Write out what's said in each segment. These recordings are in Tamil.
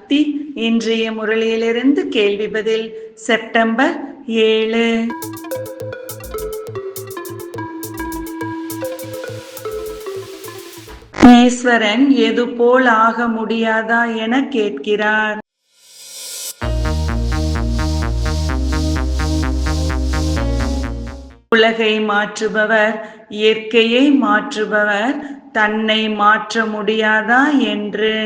சாந்தி இன்றைய முரளியிலிருந்து கேள்வி பதில் செப்டம்பர் ஏழு. ஈஸ்வரன் எது போல் ஆக முடியாதா என கேட்கிறார். உலகை மாற்றுபவர் இயற்கையை மாற்றுபவர் தன்னை மாற்ற முடியாதா என்று.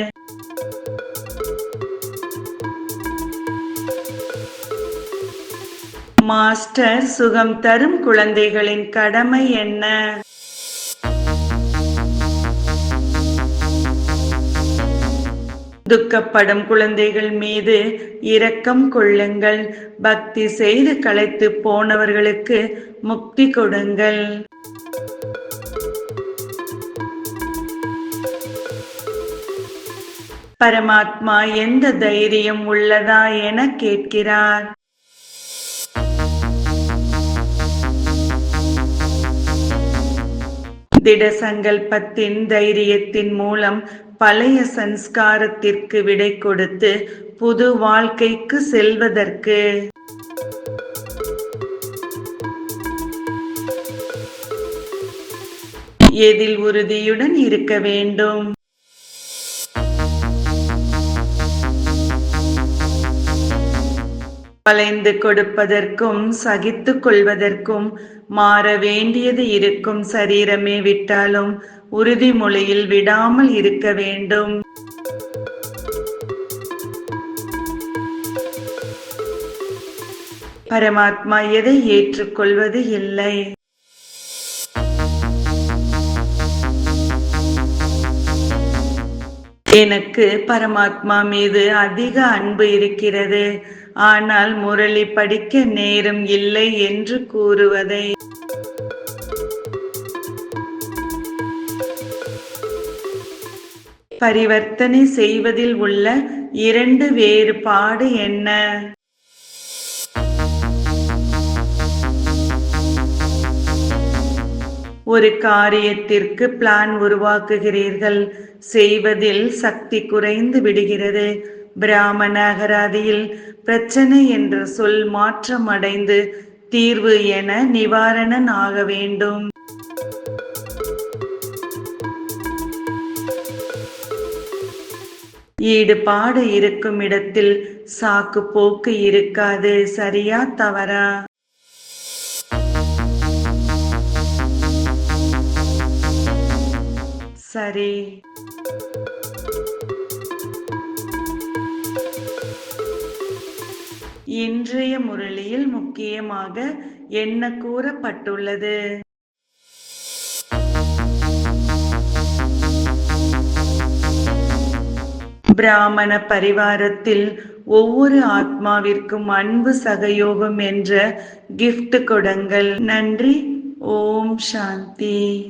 மாஸ்டர் சுகம் தரும் குழந்தைகளின் கடமை என்ன? துக்கப்படும் குழந்தைகள் மீது இரக்கம் கொள்ளுங்கள். பக்தி செய்து களைத்து போனவர்களுக்கு முக்தி கொடுங்கள். பரமாத்மா எந்த தைரியம் உள்ளதா என கேட்கிறார். திட சங்கல்பத்தின் தைரியத்தின் மூலம் பழைய சன்ஸ்காரத்திற்கு விடை கொடுத்து புது வாழ்க்கைக்கு செல்வதற்கு. எதில் உறுதியுடன் இருக்க வேண்டும்? வளைந்து கொடுப்பதற்கும் சகித்துக் கொள்வதற்கும் மாற வேண்டியது இருக்கும் சரீரமே விட்டாலும் உறுதிமொழியில் விடாமல் இருக்க வேண்டும். பரமாத்மா எதை ஏற்றுக்கொள்வது இல்லை? எனக்கு பரமாத்மா மீது அதிக அன்பு இருக்கிறது. ஆனால் முரளி படிக்க நேரம் இல்லை என்று கூறுவதை. பரிவர்த்தனை செய்வதில் உள்ள இரண்டு வேறுபாடு என்ன? ஒரு காரியத்திற்கு பிளான் உருவாக்குகிறீர்கள். செய்வதில் சக்தி குறைந்து விடுகிறது. பிராமண அகராதியில் பிரச்சனை என்ற சொல் மாற்றம் அடைந்து தீர்வு என நிவாரணன் ஆக வேண்டும். ஈடுபாடு இருக்கும் இடத்தில் சாக்கு போக்கு இருக்காது. சரியா தவறா? சரி. இன்றைய முரளியில் முக்கியமாக என்ன கூறப்பட்டுள்ளது? பிராமண பரிவாரத்தில் ஒவ்வொரு ஆத்மாவிற்கும் அன்பு சகயோகம் என்ற கிஃப்ட் கொடுங்கள். நன்றி. ஓம் சாந்தி.